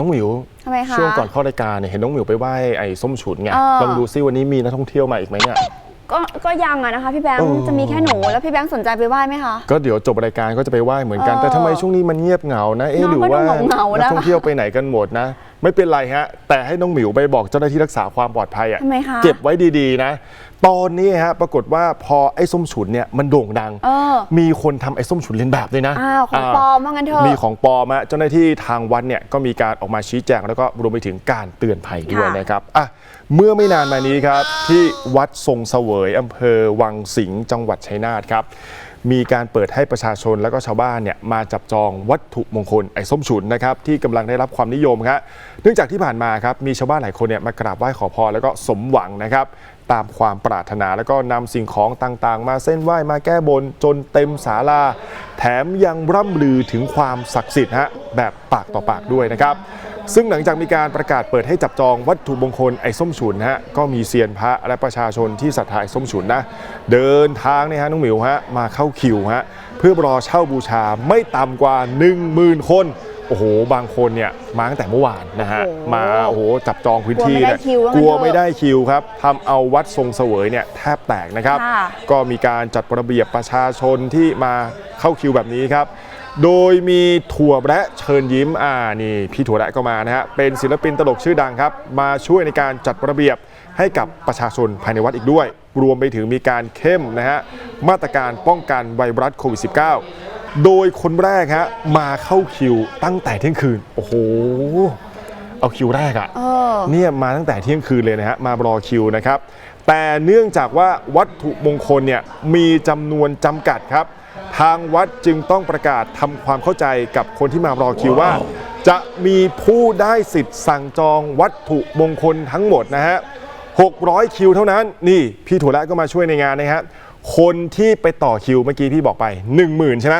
น้องหมิวทำไมคะ ช่วงก่อนเข้ารายการเนี่ยเห็นน้องหมิวไปไหว้ไอ้ส้มฉุนไงเออ ลองดูซิวันนี้มีนักท่องเที่ยวมาอีกไหมเนี่ย ก็ก็ยังอะนะคะ พี่แบงค์เออ จะมีแค่หนูแล้วพี่แบงค์สนใจไปไหว้ไหมคะ ก็เดี๋ยวจบรายการก็จะไปไหว้เหมือนกัน เออแต่ทำไมช่วงนี้มันเงียบเหงานะเอ๊ะน้องหรือว่าก็ดูเหงาๆนะ นักท่องเที่ยวไปไหนกันหมดนะ ไม่เป็นไรฮะ แต่ให้น้องหมิวไปบอกเจ้าหน้าที่รักษาความปลอดภัยอะทำไมคะ เก็บไว้ดีๆนะ ตอนนี้ฮะปรากฏว่าพอไอ้ส้มฉุนเนี่ยมันโด่งดัง เออ มีคนทำไอ้ส้มฉุนเลียนแบบด้วยนะอ้าวของปลอมว่างั้นเถอะมีของปลอมอะเจ้าหน้าที่ทางวัดเนี่ยก็มีการออกมาชี้แจงแล้วก็รวมไปถึงการเตือนภัยด้วยค่ะ นะครับอะเมื่อไม่นานมานี้ครับที่วัดทรงเสวยอำเภอวังสิงห์จังหวัดชัยนาทครับ มีการเปิดให้ประชาชนและก็ชาวบ้านเนี่ยมาจับจองวัตถุมงคลไอ้ส้มฉุนนะครับที่กำลังได้รับความนิยมครับเนื่องจากที่ผ่านมาครับมีชาวบ้านหลายคนเนี่ยมากราบไหว้ขอพรแล้วก็สมหวังนะครับ ตามความปรารถนา แล้วก็นำสิ่งของต่างๆ มาเส้นไหว้มาแก้บนจนเต็มศาลา แถมยังร่ำลือถึงความศักดิ์สิทธิ์ฮะแบบปากต่อปากด้วยนะครับ ซึ่งหลังจากมีการประกาศเปิดให้จับจองวัตถุมงคลไอ้ส้มฉุนฮะก็มีเซียนพระและประชาชนที่ศรัทธาไอ้ส้มฉุนนะเดินทางเนี่ยฮะน้องหมิวฮะมาเข้าคิวฮะเพื่อรอเช่าบูชาไม่ต่ำกว่า 10,000 คน โอ้โหบางคนเนี่ยมาตั้งแต่เมื่อวานนะฮะโอ้โหมาโอ้โหจับจองพื้นที่กลัวไม่ได้เนี่ยคิวว่างั้นกลัวเถอะไม่ได้คิวครับทำเอาวัดทรงเสวยเนี่ยแทบแตกนะครับค่ะก็มีการจัดระเบียบประชาชนที่มาเข้าคิวแบบนี้ครับโดยมีถั่วแระเชิญยิ้มอ่านี่พี่ถั่วแระก็มานะฮะเป็นศิลปินตลกชื่อดังครับ มาช่วยในการจัดระเบียบให้กับประชาชนภายในวัดอีกด้วย รวมไปถึงมีการเข้มนะฮะมาตรการป้องกันไวรัสโควิด -19 โดยคนแรกฮะมาเข้าคิวตั้งแต่เที่ยงคืน โอ้โห เอาคิวแรกอะเออ เนี่ยมาตั้งแต่เที่ยงคืนเลยนะฮะมารอคิวนะครับ แต่เนื่องจากว่าวัตถุมงคลเนี่ยมีจำนวนจำกัดครับ ทางวัดจึงต้องประกาศทำความเข้าใจกับคนที่มารอคิวว่า จะมีผู้ได้สิทธิ์สั่งจองวัตถุมงคลทั้งหมดนะฮะ 600 คิวเท่านั้น นี่พี่ถั่วและก็มาช่วยในงานนะฮะ คนที่ไปต่อคิวเมื่อกี้พี่บอกไป 10,000 ใช่ไหม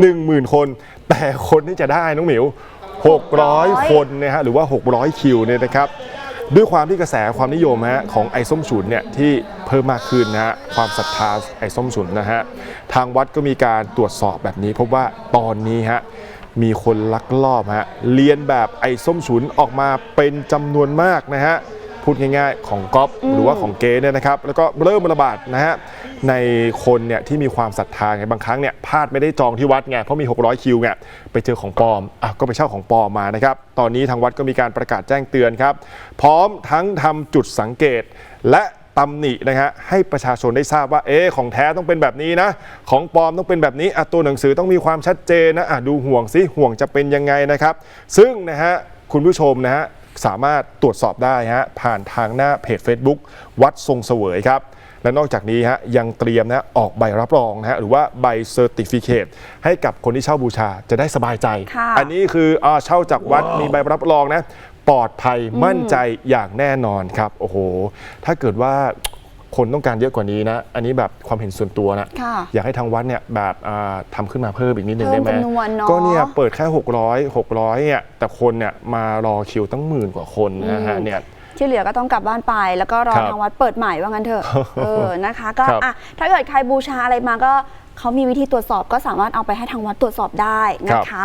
หนึ่งหมื่นคน แต่คนที่จะได้น้องหมิว 600 คนนะฮะหรือว่า 600 คิวเนี่ยนะครับด้วยความที่กระแสความนิยมฮะของไอ้ส้มฉุนเนี่ยที่เพิ่มมากขึ้นนะฮะความศรัทธาไอ้ส้มฉุนนะฮะทางวัดก็มีการตรวจสอบแบบนี้ พบว่าตอนนี้ฮะมีคนลักลอบฮะเลียนแบบไอ้ส้มฉุนออกมาเป็นจำนวนมากนะฮะ พูดง่ายๆ ของก๊อฟหรือว่าของเก๊เนี่ยนะครับแล้วก็เริ่มระบาดนะฮะในคนเนี่ยที่มีความศรัทธาไงบางครั้งเนี่ยพลาดไม่ได้จองที่วัดไงเพราะมี 600 คิวไงไปเจอของปลอมอะก็ไปเช่าของปลอมมานะครับตอนนี้ทางวัดก็มีการประกาศแจ้งเตือนครับ พร้อมทั้งทำจุดสังเกตและตำหนินะฮะให้ประชาชนได้ทราบว่าเอ๊ะของแท้ต้องเป็นแบบนี้นะ ของปลอมต้องเป็นแบบนี้อะตัวหนังสือต้องมีความชัดเจนนะอะดูห่วงสิห่วงจะเป็นยังไงนะครับ ซึ่งนะฮะคุณผู้ชมนะฮะ สามารถตรวจสอบได้ฮะผ่านทางหน้าเพจ Facebook วัดทรงเสวยครับและนอกจากนี้ฮะยังเตรียมนะออกใบรับรองนะฮะหรือว่าใบเซอร์ติฟิเคตให้กับคนที่เช่าบูชาจะได้สบายใจค่ะอันนี้คืออาเช่าจากวัดมีใบรับรองนะปลอดภัยมั่นใจอย่างแน่นอนครับ โอ้โห ถ้าเกิดว่า คนต้องการเยอะกว่านี้นะ อันนี้แบบความเห็นส่วนตัวนะค่ะ อยากให้ทางวัดเนี่ยแบบอ่าทำขึ้นมาเพิ่มอีกนิดหนึ่งเพิ่ได้มไหมจำนวนเนอะก็เนี่ยเปิดแค่ 600 600เนี่ยแต่คนเนี่ยมารอคิวตั้งหมื่นกว่าคนนะฮะอืม เนี่ย ที่เหลือก็ต้องกลับบ้านไป แล้วก็รอครับทางวัดเปิดใหม่ว่างั้นเถอะ เออนะคะ ก็ครับอะถ้าเกิดใครบูชาอะไรมาก็เขามีวิธีตรวจสอบก็สามารถเอาไปให้ทางวัดตรวจสอบได้นะคะ